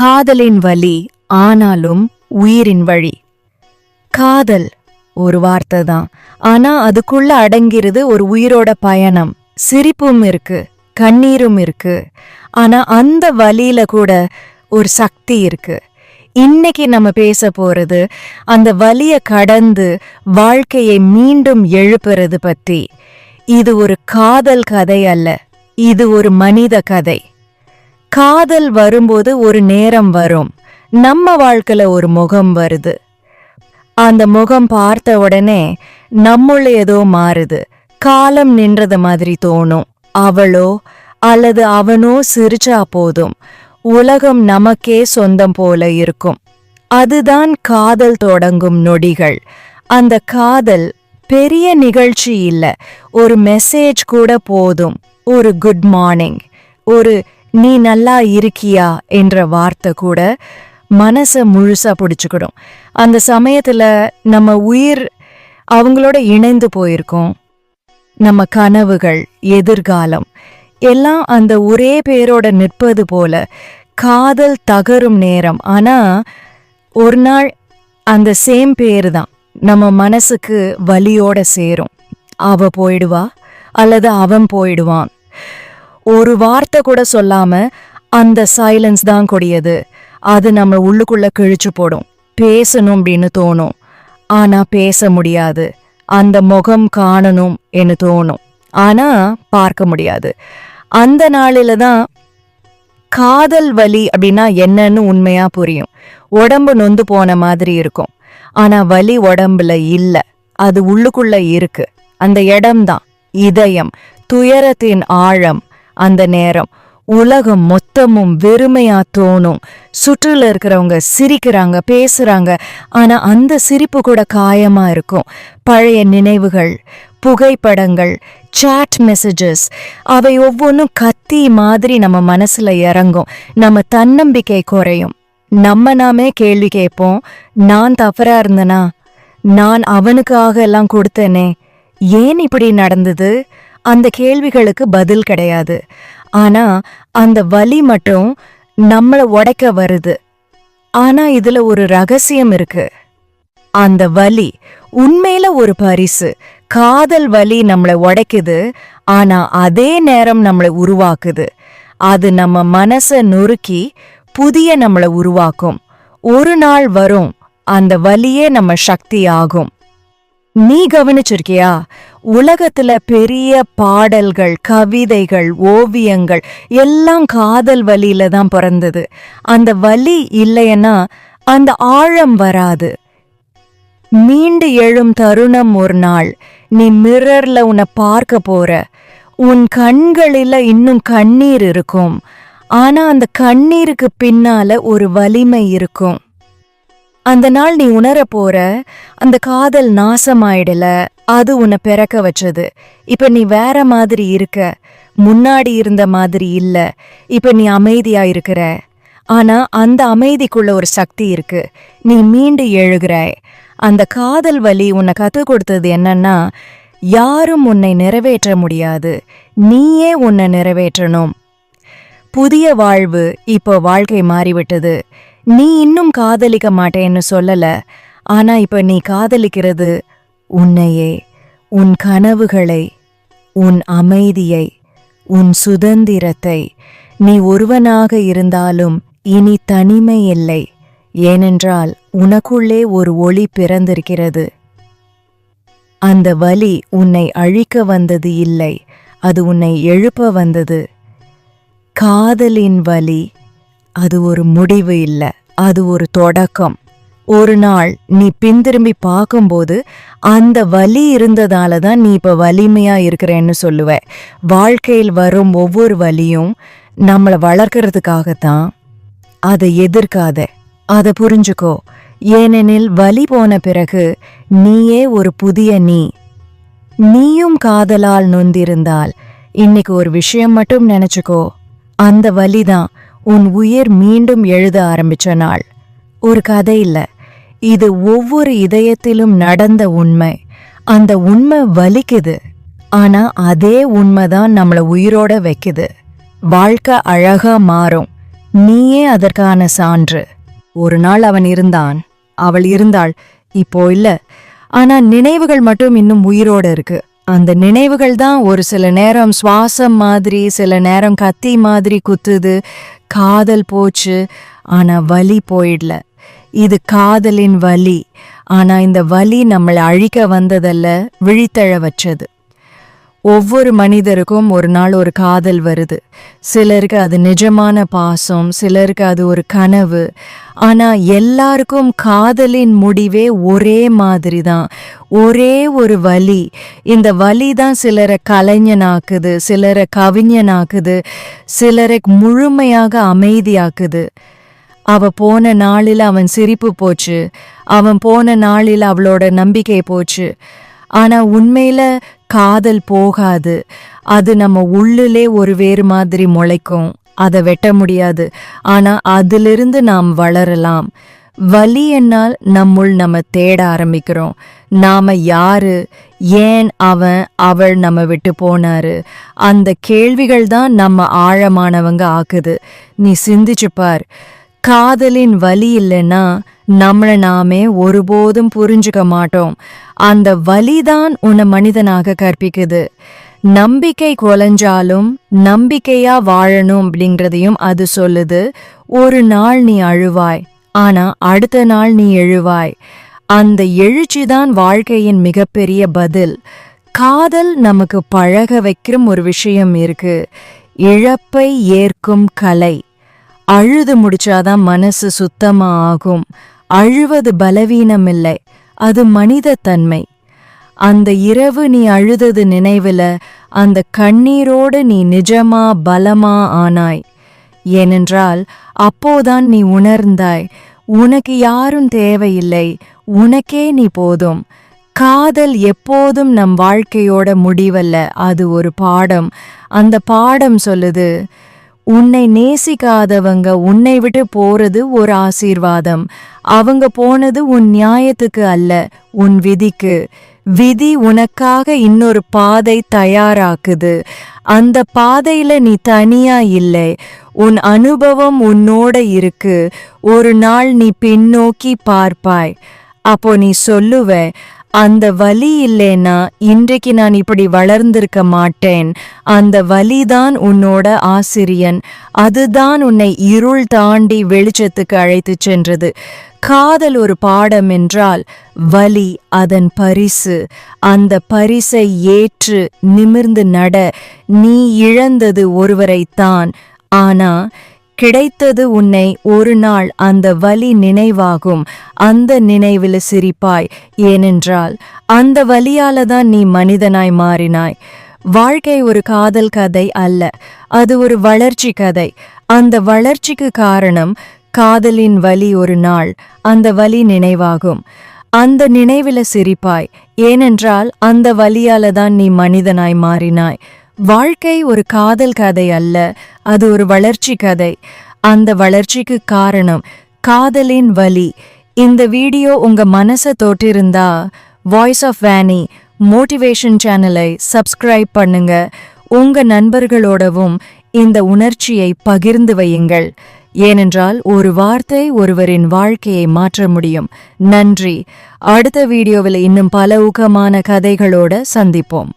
காதலின் வலி ஆனாலும் உயிரின் வழி. காதல் ஒரு வார்த்தை தான். ஆனா அதுக்குள்ள அடங்கிறது ஒரு உயிரோட பயணம். சிரிப்பும் இருக்கு கண்ணீரும் இருக்கு. ஆனா அந்த வழியில கூட ஒரு சக்தி இருக்கு. இன்னைக்கு நம்ம பேச போறது அந்த வலிய கடந்து வாழ்க்கையை மீண்டும் எழுப்புறது பத்தி. இது ஒரு காதல் கதை அல்ல. இது ஒரு மனித கதை. காதல் வரும்போது ஒரு நேரம் வரும். நம்ம வாழ்க்கையில் ஒரு முகம் வருது. அந்த முகம் பார்த்த உடனே நம்முள்ள ஏதோ மாறுது. காலம் நின்றது மாதிரி தோணும். அவளோ அல்லது அவனோ சிரிச்சா போதும். உலகம் நமக்கே சொந்தம் போல இருக்கும். அதுதான் காதல் தொடங்கும் நொடிகள். அந்த காதல் பெரிய நிகழ்ச்சி இல்ல. ஒரு மெசேஜ் கூட போதும். ஒரு குட் மார்னிங் ஒரு நீ நல்லா இருக்கியா என்ற வார்த்தை கூட மனசை முழுசாக பிடிச்சிக்கிடும். அந்த சமயத்தில் நம்ம உயிர் அவங்களோட இணைந்து போயிருக்கோம். நம்ம கனவுகள் எதிர்காலம் எல்லாம் அந்த ஒரே பேரோட நிற்பது போல காதல் தகரும் நேரம். ஆனால் ஒரு நாள் அந்த சேம் பேர் தான். நம்ம மனசுக்கு வலியோட சேரும். அவ போயிடுவா அல்லது அவன் போயிடுவான். ஒரு வார்த்தை கூட சொல்லாம அந்த சைலன்ஸ் தான் கொடியது. அது நம்ம உள்ளுக்குள்ள கிழிச்சு போடும். பேசணும் அப்படின்னு தோணும். ஆனா பேச முடியாது. அந்த முகம் காணணும் என்று தோணும். ஆனா பார்க்க முடியாது. அந்த நாளில தான் காதல் வலி அப்படின்னா என்னன்னு உண்மையா புரியும். உடம்பு நொந்து போன மாதிரி இருக்கும். ஆனா வலி உடம்புல இல்ல. அது உள்ளுக்குள்ள இருக்கு. அந்த இடம்தான் இதயம். துயரத்தின் ஆழம். அந்த நேரம். உலகம் மொத்தமும் வெறுமையா தோணும். சுற்றுல இருக்கிறவங்க சிரிக்கிறாங்க பேசுறாங்க. ஆனா அந்த சிரிப்பு கூட காயமா இருக்கும். பழைய நினைவுகள் புகைப்படங்கள் சாட் மெசேஜஸ் அவை ஒவ்வொன்றும் கத்தி மாதிரி நம்ம மனசுல இறங்கும். நம்ம தன்னம்பிக்கை குறையும். நம்ம நாமே கேள்வி கேட்போம். நான் தவறா இருந்தனா? நான் அவனுக்காக எல்லாம் கொடுத்தேனே. ஏன் இப்படி நடந்தது? அந்த கேள்விகளுக்கு பதில் கிடையாது. ஆனா அந்த வலி மட்டும் நம்மள உடைக்க வருது. ஆனா இதுல ஒரு ரகசியம் இருக்கு. அந்த வலி உண்மையில ஒரு பரிசு. காதல் வலி நம்மளை உடைக்குது. ஆனா அதே நேரம் நம்மளை உருவாக்குது. அது நம்ம மனச நொறுக்கி புதிய நம்மளை உருவாக்கும். ஒரு நாள் வரும் அந்த வலியே நம்ம சக்தி ஆகும் நீ கவனிச்சிருக்கியா? உலகத்துல பெரிய பாடல்கள் கவிதைகள் ஓவியங்கள் எல்லாம் காதல் வலியில தான் பிறந்தது. அந்த வலி இல்லைன்னா அந்த ஆழம் வராது. மீண்டு எழும் தருணம் ஒரு நாள். நீ மிரர்ல உன்னை பார்க்க போற. உன் கண்களில இன்னும் கண்ணீர் இருக்கும். ஆனா அந்த கண்ணீருக்கு பின்னால ஒரு வலிமை இருக்கும். அந்த நாள் நீ உணர போற அந்த காதல் நாசமாயிடல அது உன்னை பிறக்க வச்சது. இப்ப நீ வேற மாதிரி இருக்க முன்னாடி இருந்த மாதிரி இல்ல இப்ப நீ அமைதியா இருக்கிற. ஆனா அந்த அமைதிக்குள்ள ஒரு சக்தி இருக்கு. நீ மீண்டு எழுகிறாய். அந்த காதல் வலி உன்னை கத்து கொடுத்தது என்னன்னா யாரும் உன்னை நிறைவேற்ற முடியாது. நீயே உன்னை நிறைவேற்றணும். புதிய வாழ்வு இப்போ வாழ்க்கை மாறிவிட்டது. நீ இன்னும் காதலிக்க மாட்டேன்னு சொல்லல. ஆனா இப்ப நீ காதலிக்கிறது உன்னையே உன் கனவுகளை உன் அமைதியை உன் சுதந்திரத்தை. நீ ஒருவனாக இருந்தாலும் இனி தனிமை இல்லை. ஏனென்றால் உனக்குள்ளே ஒரு ஒளி பிறந்திருக்கிறது. அந்த வலி உன்னை அழிக்க வந்தது இல்லை. அது உன்னை எழுப்ப வந்தது. காதலின் வலி அது ஒரு முடிவு இல்ல. அது ஒரு தொடக்கம். ஒரு நாள் நீ பின்திரும்பி பார்க்கும்போது அந்த வலி இருந்ததால தான் நீ இப்ப வலிமையா இருக்கிறேன்னு சொல்லுவ. வாழ்க்கையில் வரும் ஒவ்வொரு வலியும் நம்மளை வளர்க்கறதுக்காகத்தான். அதை எதிர்க்காத. அதை புரிஞ்சுக்கோ. ஏனெனில் வலி போன பிறகு நீயே ஒரு புதிய நீ. நீயும் காதலால் நொந்திருந்தால் இன்னைக்கு ஒரு விஷயம் மட்டும் நினைச்சுக்கோ. அந்த வலிதான். உன் உயிர் மீண்டும் எழுத ஆரம்பிச்ச நாள். ஒரு கதை இல்லை. இது ஒவ்வொரு இதயத்திலும் நடந்த உண்மை. அந்த உண்மை வலிக்குது. ஆனா அதே உண்மைதான் நம்மளை உயிரோட வைக்குது. வாழ்க்கை அழகா மாறும். நீயே அதற்கான சான்று. ஒரு நாள் அவன் இருந்தான். அவள் இருந்தாள். இப்போ இல்ல. ஆனா நினைவுகள் மட்டும் இன்னும் உயிரோட இருக்கு. அந்த நினைவுகள் தான் ஒரு சில நேரம் சுவாசம் மாதிரி சில நேரம் கத்தி மாதிரி குத்துது காதல் போச்சு ஆனா வலி போயிடல. இது காதலின் வலி. ஆனா இந்த வலி நம்மளை அழிக்க வந்ததல்ல விழித்தழ வச்சது. ஒவ்வொரு மனிதருக்கும் ஒரு நாள் ஒரு காதல் வருது. சிலருக்கு அது நிஜமான பாசம் சிலருக்கு அது ஒரு கனவு. ஆனால் எல்லாருக்கும் காதலின் முடிவே ஒரே மாதிரி தான் ஒரே ஒரு வலி. இந்த வலி தான் சிலரை கலைஞனாக்குது சிலரை கவிஞனாக்குது சிலரை முழுமையாக அமைதியாக்குது. அவ போன நாளில் அவன் சிரிப்பு போச்சு. அவன் போன நாளில் அவளோட நம்பிக்கை போச்சு. ஆனா உண்மையில காதல் போகாது. அது நம்ம உள்ளிலே ஒரு வேறு மாதிரி முளைக்கும். அதை வெட்ட முடியாது. ஆனா அதிலிருந்து நாம் வளரலாம். வலி என்னால் நம்முள் நம்ம தேட ஆரம்பிக்கிறோம். நாம யாரு? ஏன் அவன் அவள் நம்ம விட்டு போனாரு? அந்த கேள்விகள் தான் நம்ம ஆழமானவங்க ஆக்குது. நீ சிந்திச்சு பார். காதலின் வலி இல்லைன்னா நம்மளை நாமே ஒருபோதும் புரிஞ்சுக்க மாட்டோம். அந்த வலிதான் உன்னை மனிதனாக கற்பிக்குது. நம்பிக்கை குலைஞ்சாலும் நம்பிக்கையா வாழணும் அப்படிங்கிறதையும் அது சொல்லுது. ஒரு நாள் நீ அழுவாய் ஆனா அடுத்த நாள் நீ எழுவாய். அந்த எழுச்சிதான் வாழ்க்கையின் மிகப்பெரிய பதில். காதல் நமக்கு பழக வைக்கிற ஒரு விஷயம் இருக்கு. இழப்பை ஏற்கும் கலை. அழுது முடிச்சாதான் மனசு சுத்தமா ஆகும். அழுவது பலவீனம் இல்லை அது மனித தன்மை அந்த இரவு நீ அழுதது நினைவுல அந்த கண்ணீரோடு நீ நிஜமா பலமா ஆனாய். ஏனென்றால் அப்போதான் நீ உணர்ந்தாய் உனக்கு யாரும் தேவையில்லை. உனக்கே நீ போதும். காதல் எப்போதும் நம் வாழ்க்கையோட முடிவல்ல. அது ஒரு பாடம். அந்த பாடம் சொல்லுது உன்னை நேசிக்காதவங்க உன்னை விட்டு போறது ஒரு ஆசீர்வாதம். அவங்க போனது உன் நியாயத்துக்கு அல்ல உன் விதிக்கு. விதி உனக்காக இன்னொரு பாதை தயாராக்குது. அந்த பாதையில நீ தனியா இல்லை. உன் அனுபவம் உன்னோட இருக்கு. ஒரு நாள் நீ பின்னோக்கி பார்ப்பாய். அப்போ நீ சொல்லுவ அந்த வலி இல்லைன்னா இன்றைக்கு நான் இப்படி வளர்ந்திருக்க மாட்டேன். அந்த வலிதான் உன்னோட ஆசிரியன். அதுதான் உன்னை இருள் தாண்டி வெளிச்சத்துக்கு அழைத்து சென்றது. காதல் ஒரு பாடம் என்றால் வலி அதன் பரிசு. அந்த பரிசை ஏற்று நிமிர்ந்து நட. நீ இழந்தது ஒருவரைத்தான். ஆனா கிடைத்தது உன்னை ஒரு நாள் அந்த வலி நினைவாகும் அந்த நினைவில் சிரிப்பாய். ஏனென்றால் அந்த வலியால தான் நீ மனிதனாய் மாறினாய். வாழ்க்கை ஒரு காதல் கதை அல்ல அது ஒரு வளர்ச்சி கதை. அந்த வளர்ச்சிக்கு காரணம் காதலின் வலி ஒரு நாள் அந்த வலி நினைவாகும். அந்த நினைவில சிரிப்பாய். ஏனென்றால் அந்த வலியால தான் நீ மனிதனாய் மாறினாய். வாழ்க்கை ஒரு காதல் கதை அல்ல அது ஒரு வளர்ச்சி கதை. அந்த வளர்ச்சிக்கு காரணம் காதலின் வலி. இந்த வீடியோ உங்க மனசை தொட்டிருந்தா வாய்ஸ் ஆஃப் வேனி மோட்டிவேஷன் சேனலை சப்ஸ்கிரைப் பண்ணுங்க. உங்க நண்பர்களோடவும் இந்த உணர்ச்சியை பகிர்ந்து வையுங்கள். ஏனென்றால் ஒரு வார்த்தை ஒருவரின் வாழ்க்கையை மாற்ற முடியும். நன்றி. அடுத்த வீடியோவில் இன்னும் பல ஊக்கமான கதைகளோட சந்திப்போம்.